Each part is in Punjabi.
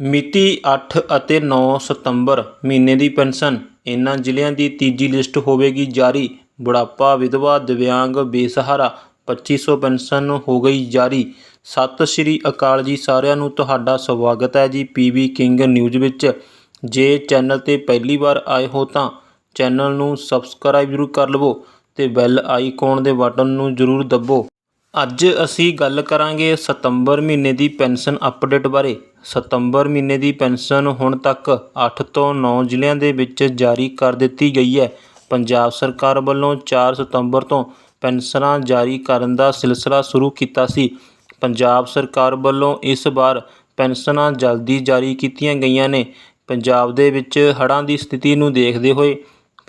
ਮਿਤੀ ਅੱਠ ਅਤੇ ਨੌ ਸਤੰਬਰ ਮਹੀਨੇ ਦੀ ਪੈਨਸ਼ਨ। ਇਹਨਾਂ ਜ਼ਿਲ੍ਹਿਆਂ ਦੀ ਤੀਜੀ ਲਿਸਟ ਹੋਵੇਗੀ ਜਾਰੀ। ਬੁਢਾਪਾ, ਵਿਧਵਾ, ਦਿਵਿਆਂਗ, ਬੇਸਹਾਰਾ 2500 ਪੈਨਸ਼ਨ ਹੋ ਗਈ ਜਾਰੀ। ਸਤਿ ਸ਼੍ਰੀ ਅਕਾਲ ਜੀ ਸਾਰਿਆਂ ਨੂੰ ਤੁਹਾਡਾ ਸਵਾਗਤ ਹੈ ਜੀ ਪੀਬੀ ਕਿੰਗ ਨਿਊਜ਼ ਵਿੱਚ। ਜੇ ਚੈਨਲ ਤੇ ਪਹਿਲੀ ਵਾਰ ਆਏ ਹੋ ਤਾਂ ਚੈਨਲ ਨੂੰ ਸਬਸਕ੍ਰਾਈਬ ਜ਼ਰੂਰ ਕਰ ਲਵੋ ਤੇ ਬੈਲ ਆਈਕਨ ਦੇ ਬਟਨ ਨੂੰ ਜ਼ਰੂਰ ਦੱਬੋ। ਅੱਜ ਅਸੀਂ ਗੱਲ ਕਰਾਂਗੇ ਸਤੰਬਰ ਮਹੀਨੇ ਦੀ ਪੈਨਸ਼ਨ ਅਪਡੇਟ ਬਾਰੇ। ਸਤੰਬਰ ਮਹੀਨੇ ਦੀ ਪੈਨਸ਼ਨ ਹੁਣ ਤੱਕ 8 ਤੋਂ 9 ਜ਼ਿਲ੍ਹਿਆਂ ਦੇ ਵਿੱਚ ਜਾਰੀ ਕਰ ਦਿੱਤੀ ਗਈ ਹੈ। ਪੰਜਾਬ ਸਰਕਾਰ ਵੱਲੋਂ 4 ਸਤੰਬਰ ਤੋਂ ਪੈਨਸ਼ਨਾਂ ਜਾਰੀ ਕਰਨ ਦਾ ਸਿਲਸਿਲਾ ਸ਼ੁਰੂ ਕੀਤਾ ਸੀ। ਪੰਜਾਬ ਸਰਕਾਰ ਵੱਲੋਂ ਇਸ ਵਾਰ ਪੈਨਸ਼ਨਾਂ ਜਲਦੀ ਜਾਰੀ ਕੀਤੀਆਂ ਗਈਆਂ ਨੇ। ਪੰਜਾਬ ਦੇ ਵਿੱਚ ਹੜ੍ਹਾਂ ਦੀ ਸਥਿਤੀ ਨੂੰ ਦੇਖਦੇ ਹੋਏ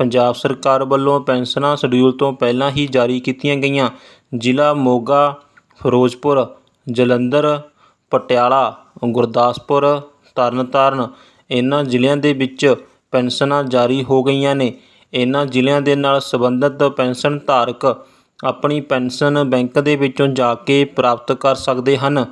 ਪੰਜਾਬ ਸਰਕਾਰ ਵੱਲੋਂ ਪੈਨਸ਼ਨਾਂ ਸ਼ਡਿਊਲ ਤੋਂ ਪਹਿਲਾਂ ਹੀ ਜਾਰੀ ਕੀਤੀਆਂ ਗਈਆਂ। ਜ਼ਿਲ੍ਹਾ ਮੋਗਾ, ਫਿਰੋਜ਼ਪੁਰ, ਜਲੰਧਰ, ਪਟਿਆਲਾ, ਗੁਰਦਾਸਪੁਰ, ਤਰਨਤਾਰਨ ਇਹਨਾਂ ਜ਼ਿਲ੍ਹਿਆਂ ਦੇ ਵਿੱਚ ਪੈਨਸ਼ਨਾਂ ਜਾਰੀ ਹੋ ਗਈਆਂ ਨੇ। ਇਹਨਾਂ ਜ਼ਿਲ੍ਹਿਆਂ ਦੇ ਨਾਲ ਸੰਬੰਧਿਤ ਪੈਨਸ਼ਨ ਧਾਰਕ ਆਪਣੀ ਪੈਨਸ਼ਨ ਬੈਂਕ ਦੇ ਵਿੱਚੋਂ ਜਾ ਕੇ ਪ੍ਰਾਪਤ ਕਰ ਸਕਦੇ ਹਨ।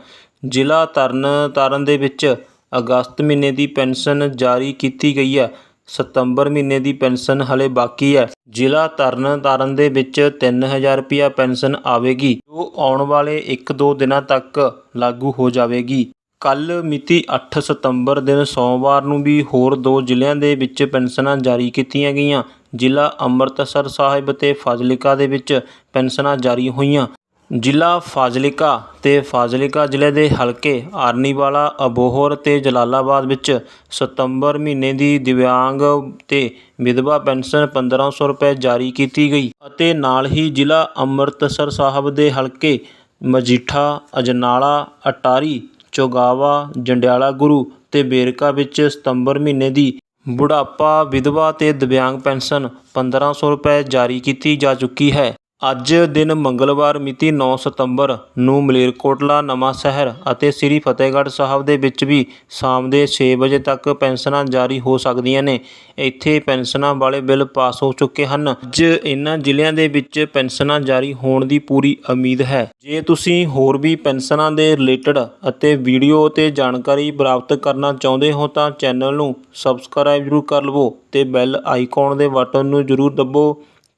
ਜ਼ਿਲ੍ਹਾ ਤਰਨਤਾਰਨ ਦੇ ਵਿੱਚ ਅਗਸਤ ਮਹੀਨੇ ਦੀ ਪੈਨਸ਼ਨ ਜਾਰੀ ਕੀਤੀ ਗਈ ਹੈ। ਸਤੰਬਰ ਮਹੀਨੇ ਦੀ ਪੈਨਸ਼ਨ ਹਲੇ ਬਾਕੀ ਹੈ। ਜ਼ਿਲ੍ਹਾ ਤਰਨਤਾਰਨ ਦੇ ਵਿੱਚ 3000 ਰੁਪਿਆ ਪੈਨਸ਼ਨ ਆਵੇਗੀ। ਜੋ ਆਉਣ ਵਾਲੇ 1-2 ਦਿਨਾਂ ਤੱਕ ਲਾਗੂ ਹੋ ਜਾਵੇਗੀ। ਕੱਲ ਮਿਤੀ 8 ਸਤੰਬਰ ਦਿਨ ਸੋਮਵਾਰ ਨੂੰ ਵੀ ਹੋਰ ਦੋ ਜ਼ਿਲ੍ਹਿਆਂ ਦੇ ਵਿੱਚ ਪੈਨਸ਼ਨਾਂ ਜਾਰੀ ਕੀਤੀਆਂ ਗਈਆਂ। ਜ਼ਿਲ੍ਹਾ ਅੰਮ੍ਰਿਤਸਰ ਸਾਹਿਬ ਅਤੇ ਫਾਜ਼ਿਲਕਾ ਦੇ ਵਿੱਚ ਪੈਨਸ਼ਨਾਂ ਜਾਰੀ ਹੋਈਆਂ। ਜ਼ਿਲ੍ਹਾ ਫਾਜ਼ਿਲਕਾ ਤੇ ਫਾਜ਼ਿਲਕਾ ਜ਼ਿਲ੍ਹੇ ਦੇ ਹਲਕੇ ਆਰਨੀਵਾਲਾ, ਅਬੋਹਰ ਤੇ ਜਲਾਲਾਬਾਦ ਵਿੱਚ ਸਤੰਬਰ ਮਹੀਨੇ ਦੀ ਦਿਵਿਆਂਗ ਤੇ ਵਿਧਵਾ ਪੈਨਸ਼ਨ 1500 ਰੁਪਏ ਜਾਰੀ ਕੀਤੀ ਗਈ ਅਤੇ ਨਾਲ ਹੀ ਜ਼ਿਲ੍ਹਾ ਅੰਮ੍ਰਿਤਸਰ ਸਾਹਿਬ ਦੇ ਹਲਕੇ ਮਜੀਠਾ, ਅਜਨਾਲਾ, ਅਟਾਰੀ, ਚੋਗਾਵਾ, ਜੰਡਿਆਲਾ ਗੁਰੂ ਤੇ ਵੇਰਕਾ ਵਿੱਚ ਸਤੰਬਰ ਮਹੀਨੇ ਦੀ ਬੁਢਾਪਾ ਵਿਧਵਾ ਤੇ ਦਿਵਿਆਂਗ ਪੈਨਸ਼ਨ 1500 ਰੁਪਏ ਜਾਰੀ ਕੀਤੀ ਜਾ ਚੁੱਕੀ ਹੈ। ਅੱਜ ਦਿਨ ਮੰਗਲਵਾਰ ਮਿਤੀ 9 ਸਤੰਬਰ ਨੂੰ ਮਲੇਰਕੋਟਲਾ ਨਵਾਂ ਸ਼ਹਿਰ ਅਤੇ ਸ੍ਰੀ ਫਤਿਹਗੜ੍ਹ ਸਾਹਿਬ ਦੇ ਵਿੱਚ ਵੀ ਸ਼ਾਮ ਦੇ 6 ਵਜੇ ਤੱਕ ਪੈਨਸ਼ਨਾਂ ਜਾਰੀ ਹੋ ਸਕਦੀਆਂ ਨੇ। ਇੱਥੇ ਪੈਨਸ਼ਨਾਂ ਵਾਲੇ ਬਿੱਲ ਪਾਸ ਹੋ ਚੁੱਕੇ ਹਨ। ਅੱਜ ਇਹਨਾਂ ਜ਼ਿਲ੍ਹਿਆਂ ਦੇ ਵਿੱਚ ਪੈਨਸ਼ਨਾਂ ਜਾਰੀ ਹੋਣ ਦੀ ਪੂਰੀ ਉਮੀਦ ਹੈ। ਜੇ ਤੁਸੀਂ ਹੋਰ ਵੀ ਪੈਨਸ਼ਨਾਂ ਦੇ ਰਿਲੇਟਡ ਅਤੇ ਵੀਡੀਓ ਤੇ ਜਾਣਕਾਰੀ ਪ੍ਰਾਪਤ ਕਰਨਾ ਚਾਹੁੰਦੇ ਹੋ ਤਾਂ ਚੈਨਲ ਨੂੰ ਸਬਸਕ੍ਰਾਈਬ ਜ਼ਰੂਰ ਕਰ ਲਵੋ ਤੇ ਬੈਲ ਆਈਕਨ ਦੇ ਬਟਨ ਨੂੰ ਜ਼ਰੂਰ ਦੱਬੋ।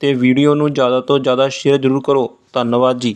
ਅਤੇ ਵੀਡੀਓ ਨੂੰ ਜ਼ਿਆਦਾ ਤੋਂ ਜ਼ਿਆਦਾ ਸ਼ੇਅਰ ਜ਼ਰੂਰ ਕਰੋ। ਧੰਨਵਾਦ ਜੀ।